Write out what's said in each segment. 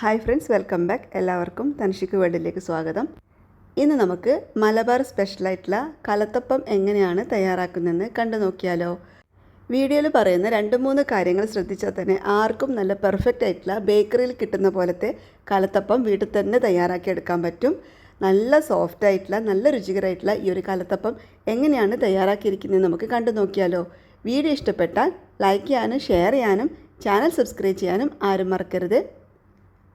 Hi friends welcome back. എല്ലാവർക്കും തനിഷിക്ക് വേൾഡിലേക്ക് സ്വാഗതം. ഇന്ന് നമുക്ക് മലബാർ സ്പെഷ്യലായിട്ടുള്ള കലത്തപ്പം എങ്ങനെയാണ് തയ്യാറാക്കുന്നതെന്ന് കണ്ടു നോക്കിയാലോ. വീഡിയോയിൽ പറയുന്ന രണ്ട് മൂന്ന് കാര്യങ്ങൾ ശ്രദ്ധിച്ചാൽ തന്നെ ആർക്കും നല്ല പെർഫെക്റ്റ് ആയിട്ടുള്ള ബേക്കറിയിൽ കിട്ടുന്ന പോലത്തെ കലത്തപ്പം വീട്ടിൽ തന്നെ തയ്യാറാക്കിയെടുക്കാൻ പറ്റും. നല്ല സോഫ്റ്റ് ആയിട്ടുള്ള നല്ല രുചികരമായിട്ടുള്ള ഈ ഒരു കലത്തപ്പം എങ്ങനെയാണ് തയ്യാറാക്കിയിരിക്കുന്നത് നമുക്ക് കണ്ടു നോക്കിയാലോ. വീഡിയോ ഇഷ്ടപ്പെട്ടാൽ ലൈക്ക് ചെയ്യാനും ഷെയർ ചെയ്യാനും ചാനൽ സബ്സ്ക്രൈബ് ചെയ്യാനും ആരും മറക്കരുത്.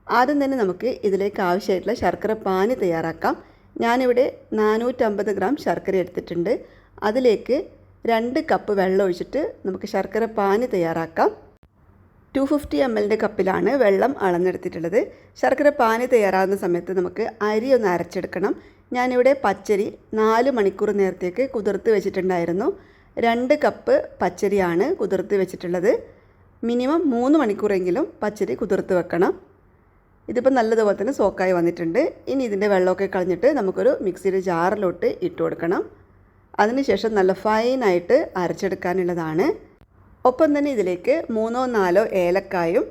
ആദ്യം തന്നെ നമുക്ക് ഇതിലേക്ക് ആവശ്യമായിട്ടുള്ള ശർക്കര പാനി തയ്യാറാക്കാം. ഞാനിവിടെ നാനൂറ്റമ്പത് ഗ്രാം ശർക്കര എടുത്തിട്ടുണ്ട്. അതിലേക്ക് രണ്ട് കപ്പ് വെള്ളം ഒഴിച്ചിട്ട് നമുക്ക് ശർക്കര പാനി തയ്യാറാക്കാം. ടു ഫിഫ്റ്റി എം എല്ലിന്റെ കപ്പിലാണ് വെള്ളം അളന്നെടുത്തിട്ടുള്ളത്. ശർക്കര പാനി തയ്യാറാകുന്ന സമയത്ത് നമുക്ക് അരി ഒന്ന് അരച്ചെടുക്കണം. ഞാനിവിടെ പച്ചരി നാല് മണിക്കൂർ നേരത്തേക്ക് കുതിർത്ത് വെച്ചിട്ടുണ്ടായിരുന്നു. രണ്ട് കപ്പ് പച്ചരിയാണ് കുതിർത്ത് വെച്ചിട്ടുള്ളത്. മിനിമം മൂന്ന് മണിക്കൂറെങ്കിലും പച്ചരി കുതിർത്ത് വെക്കണം. ഇതിപ്പോൾ നല്ലതുപോലെ തന്നെ സോക്കായി വന്നിട്ടുണ്ട്. ഇനി ഇതിന്റെ വെള്ളമൊക്കെ കളഞ്ഞിട്ട് നമുക്കൊരു മിക്സിയുടെ ജാറിലോട്ട് ഇട്ട് കൊടുക്കണം. അതിനുശേഷം നല്ല ഫൈനായിട്ട് അരച്ചെടുക്കാനുള്ളതാണ്. ഒപ്പം തന്നെ ഇതിലേക്ക് മൂന്നോ നാലോ ഏലക്കായും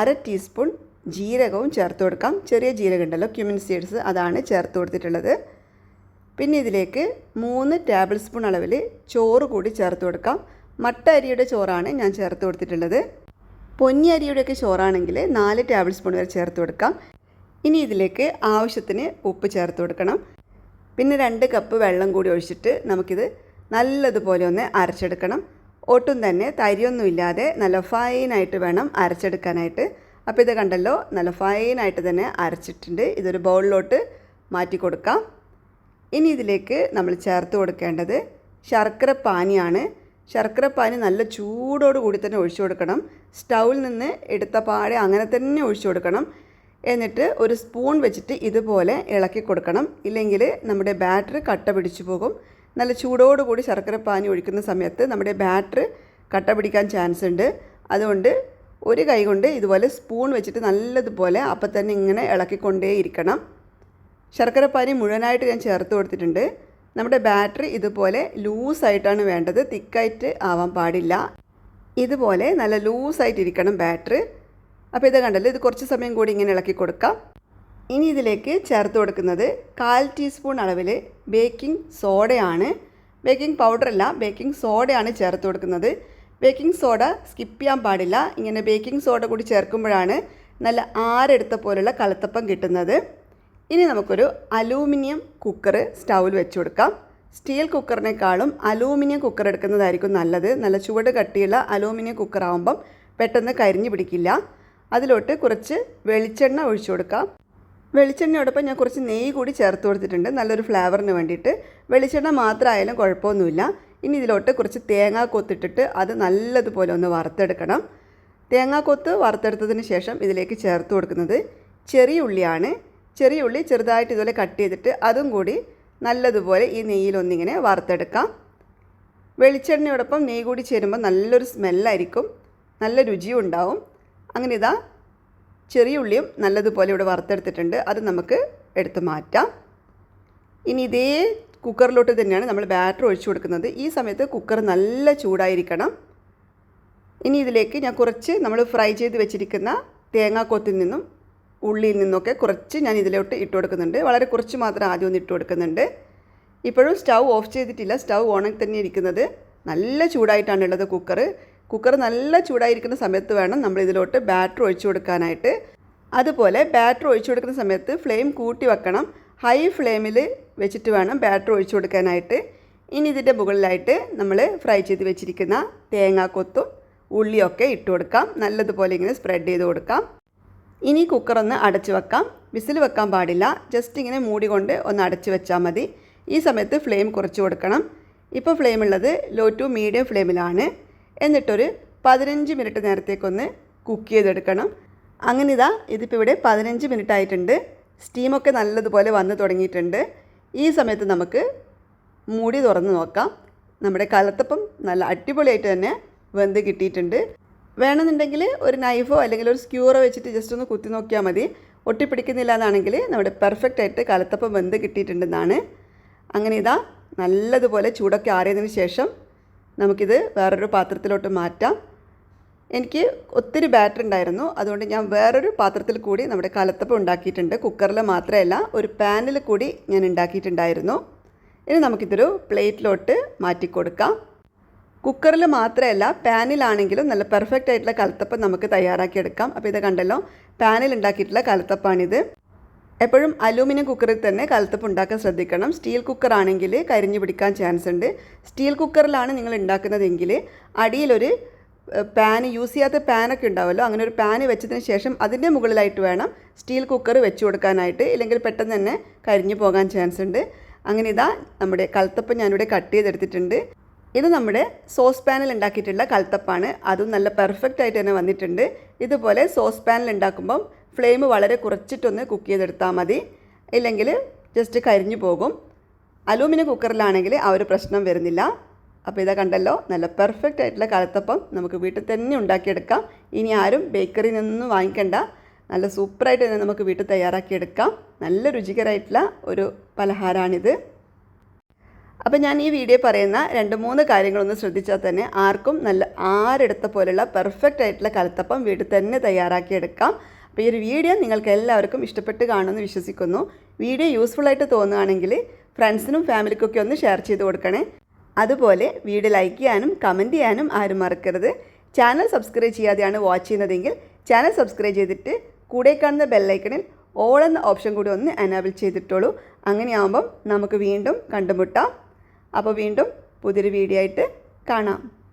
അര ടീസ്പൂൺ ജീരകവും ചേർത്ത് കൊടുക്കാം. ചെറിയ ജീരകം ഉണ്ടല്ലോ ക്യുമിൻ സീഡ്സ് അതാണ് ചേർത്ത് കൊടുത്തിട്ടുള്ളത്. പിന്നെ ഇതിലേക്ക് മൂന്ന് ടേബിൾ സ്പൂൺ അളവിൽ ചോറ് കൂടി ചേർത്ത് കൊടുക്കാം. മട്ട അരിയുടെ ചോറാണ് ഞാൻ ചേർത്ത് കൊടുത്തിട്ടുള്ളത്. പൊന്നി അരിയുടെയൊക്കെ ചോറാണെങ്കിൽ നാല് ടേബിൾ സ്പൂൺ വരെ ചേർത്ത് കൊടുക്കാം. ഇനി ഇതിലേക്ക് ആവശ്യത്തിന് ഉപ്പ് ചേർത്ത് കൊടുക്കണം. പിന്നെ രണ്ട് കപ്പ് വെള്ളം കൂടി ഒഴിച്ചിട്ട് നമുക്കിത് നല്ലതുപോലെ ഒന്ന് അരച്ചെടുക്കണം. ഒട്ടും തന്നെ തരിയൊന്നുമില്ലാതെ നല്ല ഫൈനായിട്ട് വേണം അരച്ചെടുക്കാനായിട്ട്. അപ്പോൾ ഇത് കണ്ടല്ലോ നല്ല ഫൈനായിട്ട് തന്നെ അരച്ചിട്ടുണ്ട്. ഇതൊരു ബൗളിലോട്ട് മാറ്റി കൊടുക്കാം. ഇനി ഇതിലേക്ക് നമ്മൾ ചേർത്ത് കൊടുക്കേണ്ടത് ശർക്കര പാനിയാണ്. ശർക്കര പാനി നല്ല ചൂടോട് കൂടി തന്നെ ഒഴിച്ചു കൊടുക്കണം. സ്റ്റൗവിൽ നിന്ന് എടുത്ത പാടെ അങ്ങനെ തന്നെ ഒഴിച്ചു കൊടുക്കണം. എന്നിട്ട് ഒരു സ്പൂൺ വെച്ചിട്ട് ഇതുപോലെ ഇളക്കി കൊടുക്കണം. ഇല്ലെങ്കിൽ നമ്മുടെ ബാറ്റർ കട്ട പിടിച്ചു പോകും. നല്ല ചൂടോടുകൂടി ശർക്കര പാനി ഒഴിക്കുന്ന സമയത്ത് നമ്മുടെ ബാറ്റർ കട്ട പിടിക്കാൻ ചാൻസ് ഉണ്ട്. അതുകൊണ്ട് ഒരു കൈ കൊണ്ട് ഇതുപോലെ സ്പൂൺ വെച്ചിട്ട് നല്ലതുപോലെ അപ്പം തന്നെ ഇങ്ങനെ ഇളക്കിക്കൊണ്ടേയിരിക്കണം. ശർക്കര പാനി മുഴുവനായിട്ട് ഞാൻ ചേർത്ത് കൊടുത്തിട്ടുണ്ട്. നമ്മുടെ ബാറ്ററി ഇതുപോലെ ലൂസായിട്ടാണ് വേണ്ടത്. തിക്കായിട്ട് ആവാൻ പാടില്ല. ഇതുപോലെ നല്ല ലൂസായിട്ടിരിക്കണം ബാറ്ററി. അപ്പോൾ ഇത് കണ്ടല്ലോ ഇത് കുറച്ച് സമയം കൂടി ഇങ്ങനെ ഇളക്കി കൊടുക്കാം. ഇനി ഇതിലേക്ക് ചേർത്ത് കൊടുക്കുന്നത് കാൽ ടീസ്പൂൺ അളവിൽ ബേക്കിംഗ് സോഡയാണ്. ബേക്കിംഗ് പൗഡറല്ല ബേക്കിംഗ് സോഡയാണ് ചേർത്ത് കൊടുക്കുന്നത്. ബേക്കിംഗ് സോഡ സ്കിപ്പ് ചെയ്യാൻ പാടില്ല. ഇങ്ങനെ ബേക്കിംഗ് സോഡ കൂടി ചേർക്കുമ്പോഴാണ് നല്ല ആരെടുത്ത പോലുള്ള കലത്തപ്പം കിട്ടുന്നത്. ഇനി നമുക്കൊരു അലൂമിനിയം കുക്കർ സ്റ്റൗവിൽ വെച്ച് കൊടുക്കാം സ്റ്റീൽ കുക്കറിനേക്കാളും അലൂമിനിയം കുക്കർ എടുക്കുന്നതായിരിക്കും നല്ലത്. നല്ല ചുവട് കട്ടിയുള്ള അലൂമിനിയം കുക്കർ ആകുമ്പം പെട്ടെന്ന് കരിഞ്ഞു പിടിക്കില്ല. അതിലോട്ട് കുറച്ച് വെളിച്ചെണ്ണ ഒഴിച്ചു കൊടുക്കാം. വെളിച്ചെണ്ണയോടൊപ്പം ഞാൻ കുറച്ച് നെയ്യ് കൂടി ചേർത്ത് കൊടുത്തിട്ടുണ്ട്. നല്ലൊരു ഫ്ലേവറിന് വേണ്ടിയിട്ട്. വെളിച്ചെണ്ണ മാത്രമായാലും കുഴപ്പമൊന്നുമില്ല. ഇനി ഇതിലോട്ട് കുറച്ച് തേങ്ങാ കൊത്തിട്ടിട്ട് അത് നല്ലതുപോലെ ഒന്ന് വറുത്തെടുക്കണം. തേങ്ങാ കൊത്ത് വറുത്തെടുത്തതിന് ശേഷം ഇതിലേക്ക് ചേർത്ത് കൊടുക്കുന്നത് ചെറിയ ഉള്ളിയാണ്. ചെറിയ ഉള്ളി ചെറുതായിട്ട് ഇതുപോലെ കട്ട് ചെയ്തിട്ട് അതും കൂടി നല്ലതുപോലെ ഈ നെയ്യിലൊന്നിങ്ങനെ വറുത്തെടുക്കാം. വെളിച്ചെണ്ണയോടൊപ്പം നെയ്യ് കൂടി ചേരുമ്പോൾ നല്ലൊരു സ്മെല്ലായിരിക്കും. നല്ല രുചിയും ഉണ്ടാവും. അങ്ങനെ ഇതാ ചെറിയ ഉള്ളിയും നല്ലതുപോലെ ഇവിടെ വറുത്തെടുത്തിട്ടുണ്ട്. അത് നമുക്ക് എടുത്ത് മാറ്റാം. ഇനി ഇതേ കുക്കറിലോട്ട് തന്നെയാണ് നമ്മൾ ബാറ്റർ ഒഴിച്ചു കൊടുക്കുന്നത്. ഈ സമയത്ത് കുക്കർ നല്ല ചൂടായിരിക്കണം. ഇനി ഇതിലേക്ക് ഞാൻ കുറച്ച് നമ്മൾ ഫ്രൈ ചെയ്ത് വെച്ചിരിക്കുന്ന തേങ്ങാക്കൊത്തിൽ നിന്നും ഉള്ളിയിൽ നിന്നൊക്കെ കുറച്ച് ഞാൻ ഇതിലോട്ട് ഇട്ട് കൊടുക്കുന്നുണ്ട്. വളരെ കുറച്ച് മാത്രം ആദ്യം ഒന്ന് ഇട്ട് കൊടുക്കുന്നുണ്ട്. ഇപ്പോഴും സ്റ്റൗ ഓഫ് ചെയ്തിട്ടില്ല. സ്റ്റൗ ഓണിൽ തന്നെ ഇരിക്കുന്നത്. നല്ല ചൂടായിട്ടാണുള്ളത് കുക്കർ. കുക്കർ നല്ല ചൂടായിരിക്കുന്ന സമയത്ത് വേണം നമ്മൾ ഇതിലോട്ട് ബാറ്റർ ഒഴിച്ചു കൊടുക്കാനായിട്ട്. അതുപോലെ ബാറ്റർ ഒഴിച്ചു കൊടുക്കുന്ന സമയത്ത് ഫ്ലെയിം കൂട്ടി വെക്കണം. ഹൈ ഫ്ലെയിമിൽ വെച്ചിട്ട് വേണം ബാറ്റർ ഒഴിച്ചു കൊടുക്കാനായിട്ട്. ഇനി ഇതിന്റെ മുകളിലായിട്ട് നമ്മൾ ഫ്രൈ ചെയ്ത് വെച്ചിരിക്കുന്ന തേങ്ങാക്കൊത്തും ഉള്ളിയൊക്കെ ഇട്ട് കൊടുക്കാം. നല്ലതുപോലെ ഇങ്ങനെ സ്പ്രെഡ് ചെയ്ത് കൊടുക്കാം. ഇനി കുക്കർ ഒന്ന് അടച്ചു വെക്കാം. വിസിൽ വെക്കാൻ പാടില്ല. ജസ്റ്റ് ഇങ്ങനെ മൂടി കൊണ്ട് ഒന്ന് അടച്ചു വെച്ചാൽ മതി. ഈ സമയത്ത് ഫ്ലെയിം കുറച്ച് കൊടുക്കണം. ഇപ്പോൾ ഫ്ലെയിം ഉള്ളത് ലോ ടു മീഡിയം ഫ്ലെയിമിലാണ് എന്നിട്ടൊരു പതിനഞ്ച് മിനിറ്റ് നേരത്തേക്കൊന്ന് കുക്ക് ചെയ്തെടുക്കണം. അങ്ങനെ ഇതാ ഇതിപ്പോൾ ഇവിടെ പതിനഞ്ച് മിനിറ്റ് ആയിട്ടുണ്ട്. സ്റ്റീമൊക്കെ നല്ലതുപോലെ വന്ന് തുടങ്ങിയിട്ടുണ്ട്. ഈ സമയത്ത് നമുക്ക് മൂടി തുറന്ന് നോക്കാം. നമ്മുടെ കലത്തപ്പം നല്ല അടിപൊളിയായിട്ട് തന്നെ വെന്ത് കിട്ടിയിട്ടുണ്ട്. വേണമെന്നുണ്ടെങ്കിൽ ഒരു നൈഫോ അല്ലെങ്കിൽ ഒരു സ്ക്യൂറോ വെച്ചിട്ട് ജസ്റ്റ് ഒന്ന് കുത്തി നോക്കിയാൽ മതി. ഒട്ടിപ്പിടിക്കുന്നില്ല എന്നാണെങ്കിൽ നമ്മുടെ പെർഫെക്റ്റ് ആയിട്ട് കലത്തപ്പം വെന്ത് കിട്ടിയിട്ടുണ്ടെന്നാണ്. അങ്ങനെ ഇതാ നല്ലതുപോലെ ചൂടൊക്കെ ആറിയതിന് ശേഷം നമുക്കിത് വേറൊരു പാത്രത്തിലോട്ട് മാറ്റാം. എനിക്ക് ഒത്തിരി ബാറ്റർ ഉണ്ടായിരുന്നു. അതുകൊണ്ട് ഞാൻ വേറൊരു പാത്രത്തിൽ കൂടി നമ്മുടെ കലത്തപ്പം ഉണ്ടാക്കിയിട്ടുണ്ട്. കുക്കറിൽ മാത്രമല്ല ഒരു പാനിൽ കൂടി ഞാൻ ഉണ്ടാക്കിയിട്ടുണ്ടായിരുന്നു. ഇനി നമുക്കിതൊരു പ്ലേറ്റിലോട്ട് മാറ്റി കൊടുക്കാം കുക്കറിൽ മാത്രമല്ല പാനിലാണെങ്കിലും നല്ല പെർഫെക്റ്റ് ആയിട്ടുള്ള കലത്തപ്പം നമുക്ക് തയ്യാറാക്കിയെടുക്കാം. അപ്പോൾ ഇത് കണ്ടല്ലോ പാനിൽ ഉണ്ടാക്കിയിട്ടുള്ള കലത്തപ്പാണിത്. എപ്പോഴും അലൂമിനിയം കുക്കറിൽ തന്നെ കലത്തപ്പം ഉണ്ടാക്കാൻ ശ്രദ്ധിക്കണം. സ്റ്റീൽ കുക്കറാണെങ്കിൽ കരിഞ്ഞു പിടിക്കാൻ ചാൻസ് ഉണ്ട്. സ്റ്റീൽ കുക്കറിലാണ് നിങ്ങൾ ഉണ്ടാക്കുന്നതെങ്കിൽ അടിയിലൊരു പാൻ യൂസ് ചെയ്യാത്ത പാനൊക്കെ ഉണ്ടാവുമല്ലോ അങ്ങനെ ഒരു പാന് വെച്ചതിന് ശേഷം അതിന്റെ മുകളിലായിട്ട് വേണം സ്റ്റീൽ കുക്കർ വെച്ച് കൊടുക്കാനായിട്ട്. ഇല്ലെങ്കിൽ പെട്ടെന്ന് തന്നെ കരിഞ്ഞു പോകാൻ ചാൻസ് ഉണ്ട്. അങ്ങനെ ഇതാ നമ്മുടെ കലത്തപ്പം ഞാനിവിടെ കട്ട് ചെയ്തെടുത്തിട്ടുണ്ട്. ഇത് നമ്മുടെ സോസ് പാനിൽ ഉണ്ടാക്കിയിട്ടുള്ള കൽത്തപ്പാണ്. അതും നല്ല പെർഫെക്റ്റ് ആയിട്ട് തന്നെ വന്നിട്ടുണ്ട്. ഇതുപോലെ സോസ് പാനിൽ ഉണ്ടാക്കുമ്പം ഫ്ലെയിം വളരെ കുറച്ചിട്ടൊന്ന് കുക്ക് ചെയ്തെടുത്താൽ മതി. ഇല്ലെങ്കിൽ ജസ്റ്റ് കരിഞ്ഞു പോകും. അലൂമിനിയം കുക്കറിലാണെങ്കിൽ ആ ഒരു പ്രശ്നം വരുന്നില്ല. അപ്പോൾ ഇതാ കണ്ടല്ലോ നല്ല പെർഫെക്റ്റ് ആയിട്ടുള്ള കലത്തപ്പം നമുക്ക് വീട്ടിൽ തന്നെ ഉണ്ടാക്കിയെടുക്കാം. ഇനി ആരും ബേക്കറിയിൽ നിന്നും വാങ്ങിക്കണ്ട. നല്ല സൂപ്പറായിട്ട് തന്നെ നമുക്ക് വീട്ടിൽ തയ്യാറാക്കിയെടുക്കാം. നല്ല രുചികരമായിട്ടുള്ള ഒരു പലഹാരമാണിത് അപ്പം ഞാൻ ഈ വീഡിയോ പറയുന്ന രണ്ട് മൂന്ന് കാര്യങ്ങളൊന്ന് ശ്രദ്ധിച്ചാൽ തന്നെ ആർക്കും നല്ല ആരെടുത്ത പോലെയുള്ള പെർഫെക്റ്റ് ആയിട്ടുള്ള കലത്തപ്പം വീട്ടിൽ തന്നെ തയ്യാറാക്കിയെടുക്കാം. അപ്പോൾ ഈ ഒരു വീഡിയോ നിങ്ങൾക്ക് എല്ലാവർക്കും ഇഷ്ടപ്പെട്ട് കാണുമെന്ന് വിശ്വസിക്കുന്നു. വീഡിയോ യൂസ്ഫുൾ ആയിട്ട് തോന്നുകയാണെങ്കിൽ ഫ്രണ്ട്സിനും ഫാമിലിക്കൊക്കെ ഒന്ന് ഷെയർ ചെയ്ത് കൊടുക്കണേ. അതുപോലെ വീഡിയോ ലൈക്ക് ചെയ്യാനും കമന്റ് ചെയ്യാനും ആരും മറക്കരുത്. ചാനൽ സബ്സ്ക്രൈബ് ചെയ്യാതെയാണ് വാച്ച് ചെയ്യുന്നതെങ്കിൽ ചാനൽ സബ്സ്ക്രൈബ് ചെയ്തിട്ട് കൂടെ കാണുന്ന ബെല്ലൈക്കണിൽ ഓൾ എന്ന ഓപ്ഷൻ കൂടി ഒന്ന് എനാബിൾ ചെയ്തിട്ടുള്ളൂ അങ്ങനെയാകുമ്പം നമുക്ക് വീണ്ടും കണ്ടുമുട്ടാം. അപ്പോൾ വീണ്ടും പുതിയൊരു വീഡിയോ ആയിട്ട് കാണാം.